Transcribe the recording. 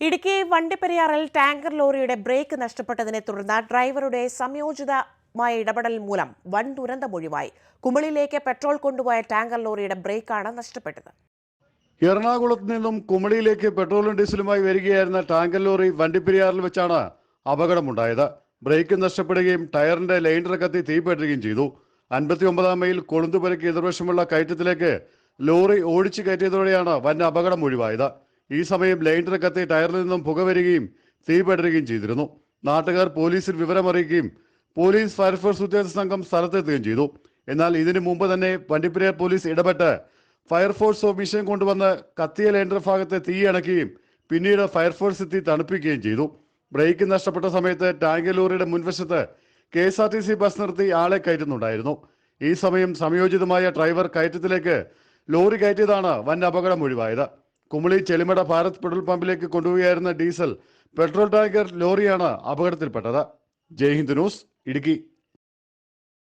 ഇടുക്കി വണ്ടിപ്പെരിയാറിൽ ടാങ്കർ ലോറിയുടെ ബ്രേക്ക് നഷ്ടപ്പെട്ടതിനെ തുടർന്ന് ഡ്രൈവറുടെ സംയോജിതമായ ഇടപെടൽ മൂലം വൻ ദുരന്തമൊഴിവായി കുമളിയിലേക്ക് പെട്രോൾ കൊണ്ടുപോയ ടാങ്കർ ലോറിയുടെ ബ്രേക്കാണ് നഷ്ടപ്പെട്ടത്. എറണാകുളത്ത് നിന്നും കുമളിയിലേക്ക് പെട്രോളും ഡീസലുമായി വരികയായിരുന്ന ടാങ്കർ ലോറി വണ്ടിപ്പെരിയാറിൽ വെച്ചാണ് അപകടമുണ്ടായത്. ബ്രേക്ക് നഷ്ടപ്പെടുകയും ടയറിന്റെ ലൈൻഡർ കത്തി തീപ്പെടുകയും ചെയ്തു. അൻപത്തി ഒമ്പതാം മൈൽ കൊളുന്തുപുരയ്ക്ക് എതിർവശമുള്ള കയറ്റത്തിലേക്ക് ലോറി ഓടിച്ചു കയറ്റിയതോടെയാണ് വൻ അപകടം ഒഴിവായത്. ഈ സമയം ലൈൻഡർ കത്തി ടയറിൽ നിന്നും പുക വരികയും തീ പടരുകയും ചെയ്തിരുന്നു. നാട്ടുകാർ പോലീസിൽ വിവരമറിയിക്കുകയും പോലീസ് ഫയർഫോഴ്സ് ഉദ്യോഗസ്ഥ സംഘം സ്ഥലത്തെത്തുകയും ചെയ്തു. എന്നാൽ ഇതിനു മുമ്പ് തന്നെ വണ്ടിപ്പെരിയാർ പോലീസ് ഇടപെട്ട് ഫയർഫോഴ്സ് ഓഫീസിയം കൊണ്ടുവന്ന് കത്തിയ ലൈൻഡർ ഭാഗത്തെ തീ അണയ്ക്കുകയും പിന്നീട് ഫയർഫോഴ്സ് എത്തി തണുപ്പിക്കുകയും ചെയ്തു. ബ്രേക്ക് നഷ്ടപ്പെട്ട സമയത്ത് ടാങ്ക് ലോറിയുടെ മുൻവശത്ത് K S R T C bus നിർത്തി ആളെ കയറ്റുന്നുണ്ടായിരുന്നു. ഈ സമയം സംയോജിതമായ ഡ്രൈവർ കയറ്റത്തിലേക്ക് ലോറി കയറ്റിയതാണ് വൻ അപകടം ഒഴിവായത്. കുമളി ചെളിമട ഭാരത് പെട്രോൾ പമ്പിലേക്ക് കൊണ്ടുപോവുകയായിരുന്ന ഡീസൽ പെട്രോൾ ടാങ്കർ ലോറിയാണ് അപകടത്തിൽപ്പെട്ടത്. ജയ് ന്യൂസ് ഇടുക്കി.